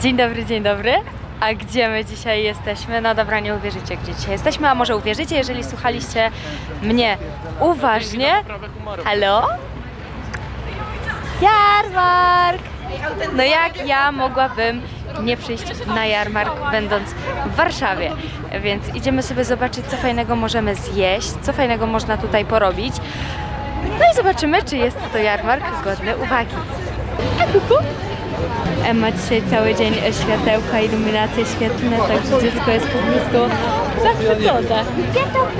Dzień dobry, dzień dobry. A gdzie my dzisiaj jesteśmy? No dobra, nie uwierzycie, gdzie dzisiaj jesteśmy, a może uwierzycie, jeżeli słuchaliście mnie uważnie. Halo? Jarmark! No jak ja mogłabym nie przyjść na jarmark, będąc w Warszawie? Więc idziemy sobie zobaczyć, co fajnego możemy zjeść, co fajnego można tutaj porobić. No i zobaczymy, czy jest to jarmark godny uwagi. A kuku? Emma dzisiaj cały dzień światełka, iluminacje świetlne, także dziecko jest po prostu zachwycone.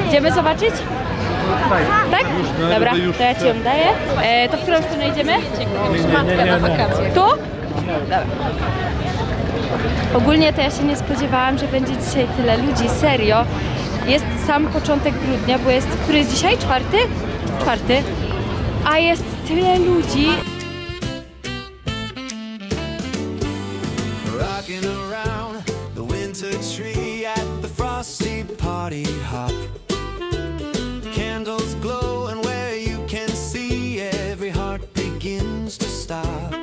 Idziemy zobaczyć? Tak? Dobra, to ja Ci ją daję. E, to w którą stronę idziemy? Tu? Dobra. Ogólnie to ja się nie spodziewałam, że będzie dzisiaj tyle ludzi, serio. Jest sam początek grudnia, bo jest, który jest dzisiaj? Czwarty? Czwarty. A jest tyle ludzi. Rocking around the winter tree at the frosty party hop. Candles glow, and where you can see every heart begins to stop.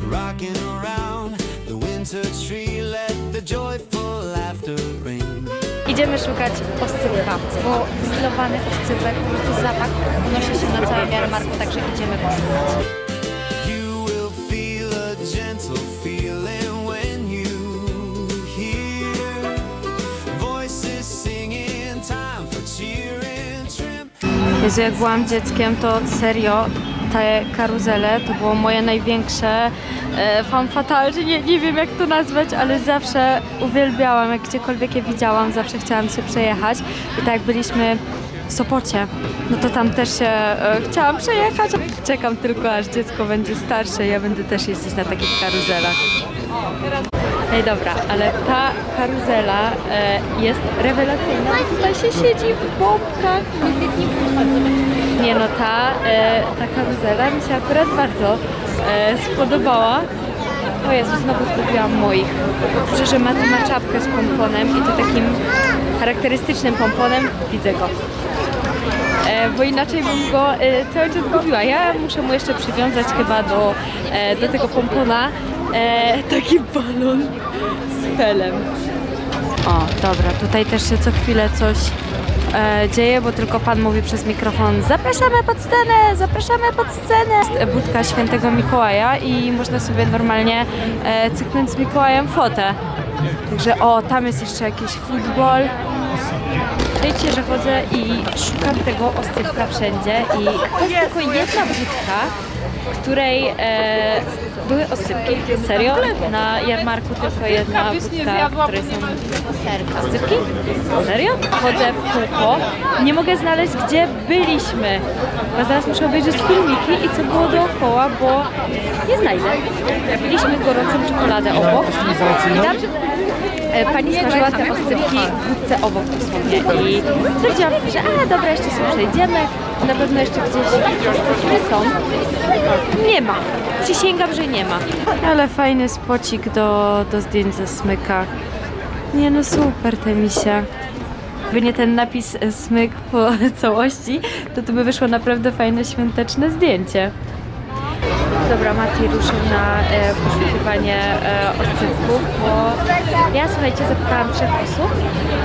Rocking around the winter tree, let the joyful laughter ring. Idziemy szukać oscypka, bo dystylowany oscypek, po prostu zapach unosi się na całym jarmarku, także idziemy poszukać. Jezu, jak byłam dzieckiem, to serio te karuzele to było moje największe e, fan fatal, że nie, nie wiem jak to nazwać, ale zawsze uwielbiałam, jak gdziekolwiek je widziałam, zawsze chciałam się przejechać. I tak byliśmy w Sopocie, no to tam też się e, chciałam przejechać. Czekam tylko aż dziecko będzie starsze, ja będę też jeździć na takich karuzelach. Ej, dobra, ale ta karuzela e, jest rewelacyjna, bo tutaj się siedzi w bombkach. Nie no, ta, e, ta karuzela mi się akurat bardzo e, spodobała. O Jezu, znowu zgubiłam moich. Dobrze, że Mati ma czapkę z pomponem i to takim charakterystycznym pomponem. Widzę go. E, bo inaczej bym go e, cały czas gubiła. Ja muszę mu jeszcze przywiązać chyba do, e, do tego pompona taki balon z helem. O, dobra, tutaj też się co chwilę coś e, dzieje, bo tylko pan mówi przez mikrofon zapraszamy pod scenę, zapraszamy pod scenę. Jest budka świętego Mikołaja i można sobie normalnie e, cyknąć z Mikołajem fotę. Także o, tam jest jeszcze jakiś futbol. Wiecie, że chodzę i szukam tego oscypka wszędzie i to jest tylko jedna budka, w której e, były oscypki. Serio? Na jarmarku tylko jedna budka, w której są oscypki? Serio? Chodzę w kółko. Nie mogę znaleźć, gdzie byliśmy. Bo zaraz muszę obejrzeć filmiki i co było dookoła, bo nie znajdę. Byliśmy gorącą czekoladę obok i tam e, pani smażyła te oscypki w budce obok dosłownie i stwierdziłam, że a dobra, jeszcze sobie przejdziemy, na pewno jeszcze gdzieś oscypki są. Nie ma. Przysięgam, że nie ma. Ale fajny spocik do, do zdjęć ze smyka. Nie no super te misie. Gdyby nie ten napis e, smyk po całości, to to by wyszło naprawdę fajne świąteczne zdjęcie. Dobra, Mati ruszył na e, poszukiwanie e, oscypków, bo ja słuchajcie, zapytałam trzech osób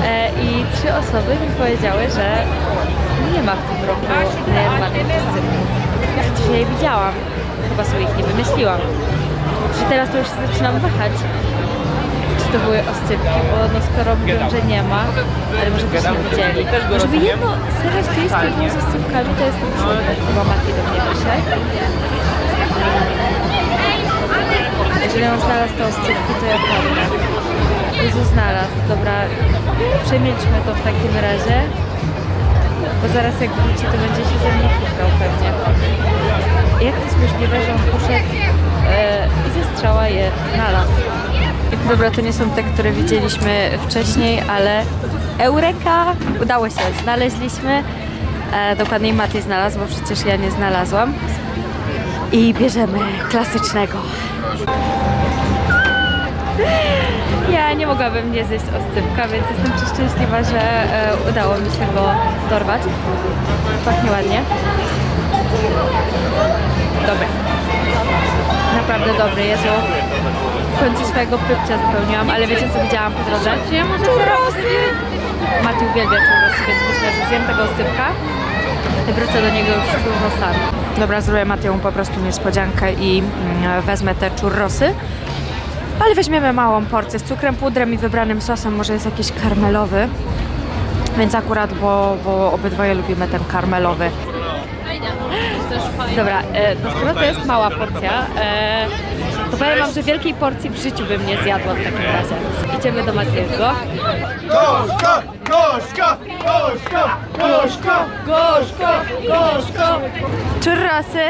e, i trzy osoby mi powiedziały, że nie ma w tym roku jarmarku oscypków. Przecież ja je widziałam, chyba sobie ich nie wymyśliłam. Że teraz to już się zaczynam wahać, czy to były oscypki, bo no skoro mówią, że nie ma, ale może też nie widzieli. Żeby jedno serio stoisko było z oscypkami, to jest to chyba Mati do mnie wyszedł. Jeżeli on znalazł te oscypki, to ja pomnę. Jezu, znalazł. Dobra, przemilczmy to w takim razie. Bo zaraz jak wróci, to będzie się ze mną kłócał pewnie. Jak to jest możliwe, że on poszedł e, i ze strzała je znalazł? Dobra, to nie są te, które widzieliśmy wcześniej, ale Eureka! Udało się, znaleźliśmy. E, dokładniej Maty znalazł, bo przecież ja nie znalazłam. I bierzemy klasycznego. Ja nie mogłabym nie zjeść oscypka, więc jestem przeszczęśliwa, że e, udało mi się go dorwać. Pachnie ładnie. Dobra. naprawdę dobry, Jezu. W końcu swojego pypcia zapełniłam, ale wiecie co widziałam po drodze? Czy ja może churrosy? Mati uwielbia churrosy, więc myślę, że zjem tego oscypka wrócę do niego już z churrosami. Dobra, zrobię Matiemu po prostu niespodziankę i mm, wezmę te churrosy. Ale weźmiemy małą porcję z cukrem, pudrem i wybranym sosem, może jest jakiś karmelowy. Więc akurat, bo, bo obydwoje lubimy ten karmelowy. Dobra, e, to skoro to jest mała porcja, e, to powiem wam, że wielkiej porcji w życiu bym nie zjadła w takim razie. Idziemy do Matiego. Gorzko, gorzko, gorzko, gorzko, gorzko, gorzko. Churrosy.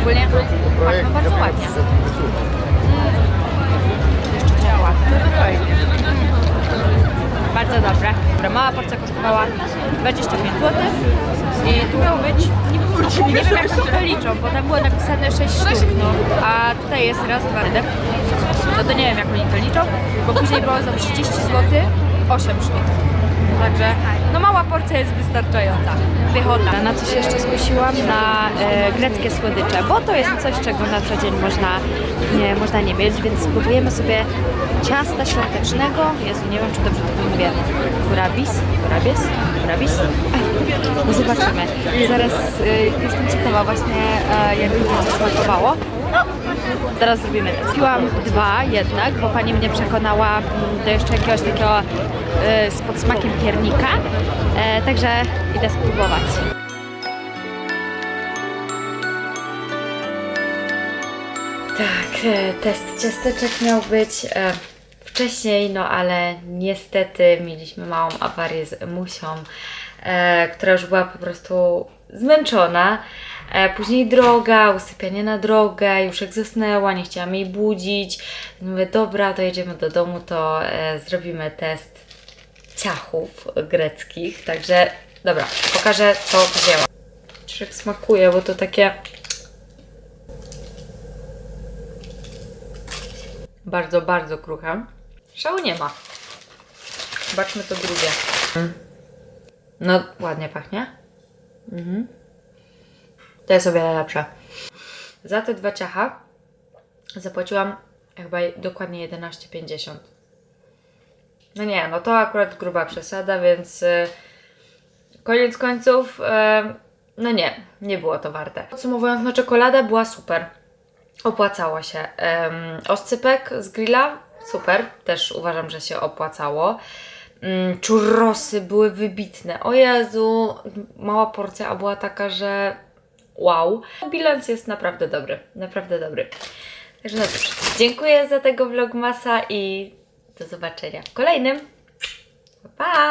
Ogólnie pachną bardzo ładnie. Jeszcze działa. Bardzo dobre. Dobra, mała porcja kosztowała 25 zł i tu miało być, nie, nie wiem jak to liczą, bo tam było napisane 6 sztuk, no, a tutaj jest raz, dwa, trzy. No to nie wiem jak oni to liczą, bo później było za 30 zł 8 sztuk. Także no mała porcja jest wystarczająca. Pychota. Na co się jeszcze skusiłam? Na e, greckie słodycze, bo to jest coś, czego na co dzień można nie, można nie mieć, więc spróbujemy sobie ciasta świątecznego. Jezu, nie wiem, czy dobrze to mówię. Kurabis? Kurabis? Kurabis? No zobaczymy. Zaraz e, jestem ciekawa właśnie, e, jak to będzie smakowało. Zaraz zrobimy test. Piłam dwa jednak, bo pani mnie przekonała mm, do jeszcze jakiegoś takiego e, z podsmakiem piernika. E, także idę spróbować. Tak, e, test ciasteczek miał być e, wcześniej, no ale niestety mieliśmy małą awarię z Emusią, e, która już była po prostu zmęczona. E, później droga, usypianie na drogę, już jak zasnęła, nie chciałam jej budzić. Mówię, dobra, to jedziemy do domu, to e, zrobimy test ciachów greckich. Także, dobra, pokażę co wzięłam. Czy smakuje, bo to takie bardzo, bardzo kruche. Szału nie ma. Zobaczmy to drugie. No, ładnie pachnie. Mhm. To jest o wiele lepsze. Za te dwa ciacha zapłaciłam chyba dokładnie 11,50. No nie, no to akurat gruba przesada, więc y, koniec końców, y, no nie, nie było to warte. Podsumowując, no czekolada była super. Opłacało się. Oscypek z grilla, super, też uważam, że się opłacało. Mm, churrosy były wybitne. O Jezu, mała porcja, a była taka, że wow. Bilans jest naprawdę dobry, naprawdę dobry. Także no cóż, dziękuję za tego vlogmasa i do zobaczenia w kolejnym. Pa! pa!